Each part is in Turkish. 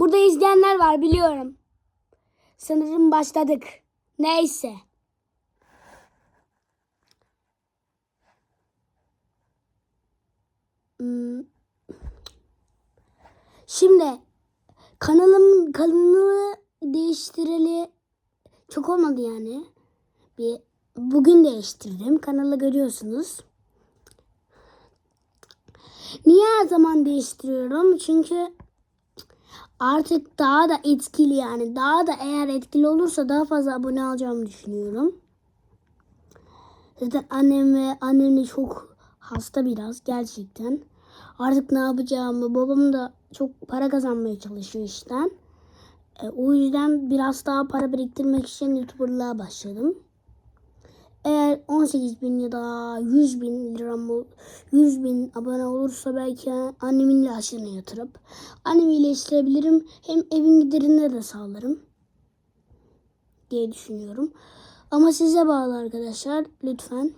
Burada izleyenler var biliyorum. Sanırım başladık. Neyse. Hmm. Şimdi kanalım kanalı değiştireli çok olmadı yani. Bir bugün değiştirdim. Kanalı görüyorsunuz. Niye her zaman değiştiriyorum? Çünkü artık daha da etkili yani daha da eğer etkili olursa daha fazla abone alacağımı düşünüyorum. Zaten annem ve annem de çok hasta biraz gerçekten. Artık ne yapacağımı babam da çok para kazanmaya çalışıyor işten. E, o yüzden biraz daha para biriktirmek için YouTuber'lığa başladım. Eğer 18 bin ya da 100 bin liram, 100 bin abone olursa belki annemin ilaçlarını yatırıp annemi iyileştirebilirim. Hem evin giderine de sağlarım diye düşünüyorum. Ama size bağlı arkadaşlar lütfen.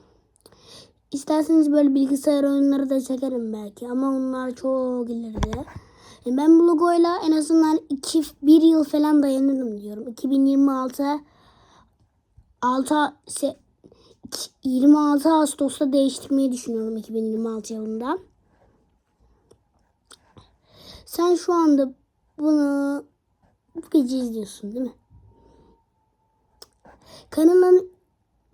İsterseniz böyle bilgisayar oyunları da çekerim belki ama onlar çok ileride. Ben bu logoyla en azından 2 1 yıl falan dayanırım diyorum. 2026 6 se- 26 Ağustos'ta değiştirmeyi düşünüyorum 2026 yılında. Sen şu anda bunu bu gece izliyorsun değil mi? Kanalın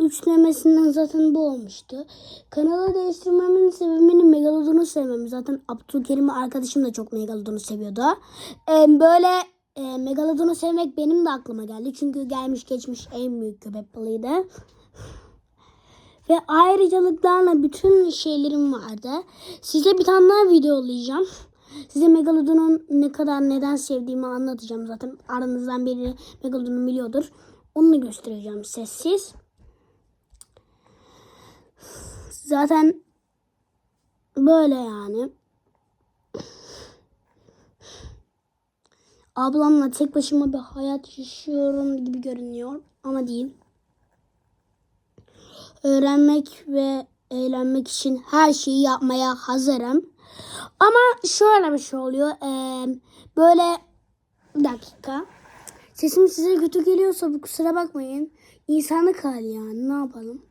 üçlemesinden zaten bu olmuştu. Kanalı değiştirmemin sebebini Megalodon'u sevmem. Zaten Abdülkerim arkadaşım da çok Megalodon'u seviyordu. Ee, böyle e, Megalodon'u sevmek benim de aklıma geldi. Çünkü gelmiş geçmiş en büyük köpek balığıydı. Ve ayrıcalıklarla bütün şeylerim vardı. Size bir tane daha video yollayacağım. Size Megalodon'un ne kadar neden sevdiğimi anlatacağım. Zaten aranızdan biri Megalodon'u biliyordur. Onu göstereceğim sessiz. Zaten böyle yani. Ablamla tek başıma bir hayat yaşıyorum gibi görünüyor ama değil. Öğrenmek ve eğlenmek için her şeyi yapmaya hazırım. Ama şöyle bir şey oluyor. Ee, böyle bir dakika. Sesim size kötü geliyorsa bu kusura bakmayın. İnsanlık hali yani ne yapalım.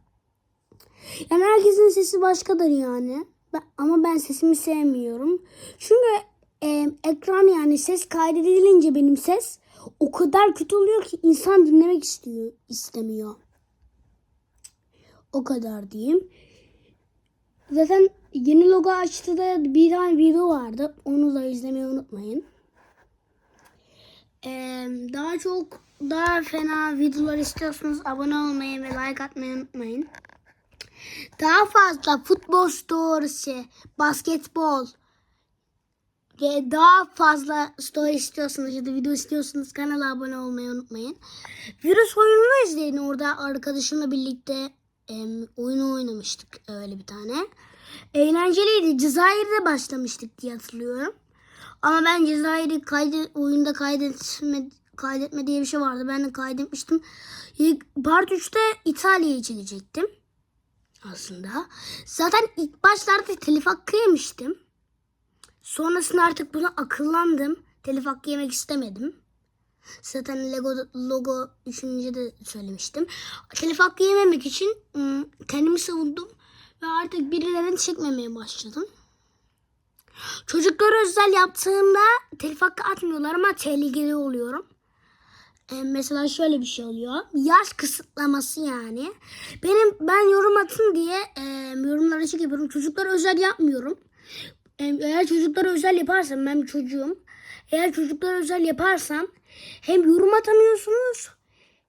Yani herkesin sesi başkadır yani. Ama ben sesimi sevmiyorum. Çünkü e, ekran yani ses kaydedilince benim ses o kadar kötü oluyor ki insan dinlemek istiyor istemiyor. O kadar diyeyim. Zaten yeni logo açtı da bir tane video vardı. Onu da izlemeyi unutmayın. Ee, daha çok daha fena videolar istiyorsanız abone olmayı ve like atmayı unutmayın. Daha fazla futbol storysi, basketbol ve daha fazla story istiyorsanız ya da video istiyorsanız kanala abone olmayı unutmayın. Virüs oyununu izleyin. Orada arkadaşımla birlikte em, oyunu oynamıştık öyle bir tane. Eğlenceliydi. Cezayir'de başlamıştık diye hatırlıyorum. Ama ben Cezayir'i kaydet, oyunda kaydetme, kaydetme diye bir şey vardı. Ben de kaydetmiştim. Part 3'te İtalya'yı çekecektim aslında. Zaten ilk başlarda telif hakkı yemiştim. Sonrasında artık buna akıllandım. Telif hakkı yemek istemedim. Zaten Lego logo düşününce de söylemiştim. Telif hakkı yememek için ım, kendimi savundum. Ve artık birilerini çekmemeye başladım. Çocuklara özel yaptığımda telif hakkı atmıyorlar ama tehlikeli oluyorum. Ee, mesela şöyle bir şey oluyor. Yaş kısıtlaması yani. Benim ben yorum atın diye e, yorumlara açık yapıyorum. Çocuklara özel yapmıyorum. E, eğer çocuklara özel yaparsam ben bir çocuğum. Eğer çocuklara özel yaparsam hem yorum atamıyorsunuz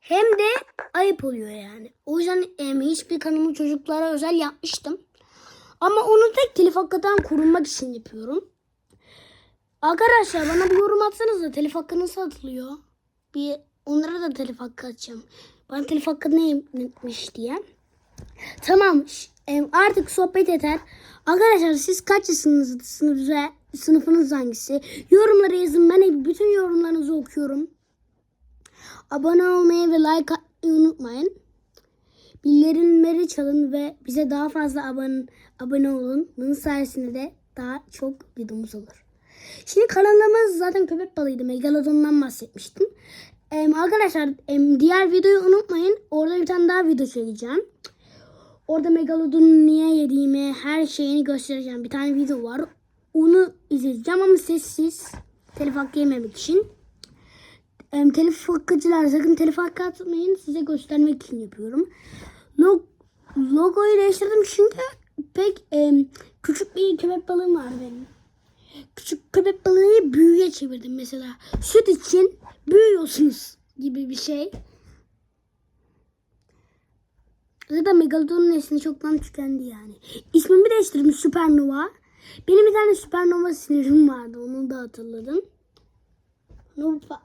hem de ayıp oluyor yani. O yüzden e, hiçbir kanalımı çocuklara özel yapmıştım. Ama onu tek telif hakkından korunmak için yapıyorum. Arkadaşlar bana bir yorum atsanız da telif hakkı nasıl atılıyor? Bir onlara da telif hakkı açacağım. Bana telif hakkı neymiş diye. Tamam em, artık sohbet yeter. Arkadaşlar siz kaç yaşındasınız sınıfınız hangisi? Yorumlara yazın. Ben hep bütün yorumlarınızı okuyorum. Abone olmayı ve like atmayı unutmayın. Bildirimleri çalın ve bize daha fazla abone, abone olun. Bunun sayesinde de daha çok videomuz olur. Şimdi kanalımız zaten köpek balığıydı. Megalodon'dan bahsetmiştim. Em, arkadaşlar diğer videoyu unutmayın. Orada bir tane daha video çekeceğim. Orada Megalodon'u niye yediğimi her şeyini göstereceğim. Bir tane video var. Onu izleyeceğim ama sessiz. Telif hakkı yememek için. Em, telif hakkıcılar sakın telif hakkı atmayın. Size göstermek için yapıyorum. Log logoyu değiştirdim çünkü pek em, küçük bir köpek balığım var benim. Küçük köpek balığını büyüye çevirdim mesela. Süt için büyüyorsunuz gibi bir şey. Zaten Megalodon'un nesli çoktan tükendi yani. İsmimi değiştirdim Supernova. Benim bir tane Supernova sinirim vardı. Onu da hatırladım. Nova,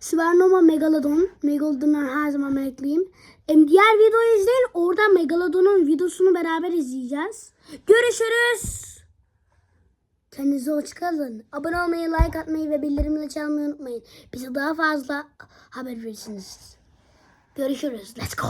Supernova Megalodon. Megalodon'dan her zaman meraklıyım. Em, diğer videoyu izleyin. Orada Megalodon'un videosunu beraber izleyeceğiz. Görüşürüz. Kendinize hoş kalın. Abone olmayı, like atmayı ve bildirimleri çalmayı unutmayın. Bize daha fazla haber verirsiniz. Görüşürüz. Let's go.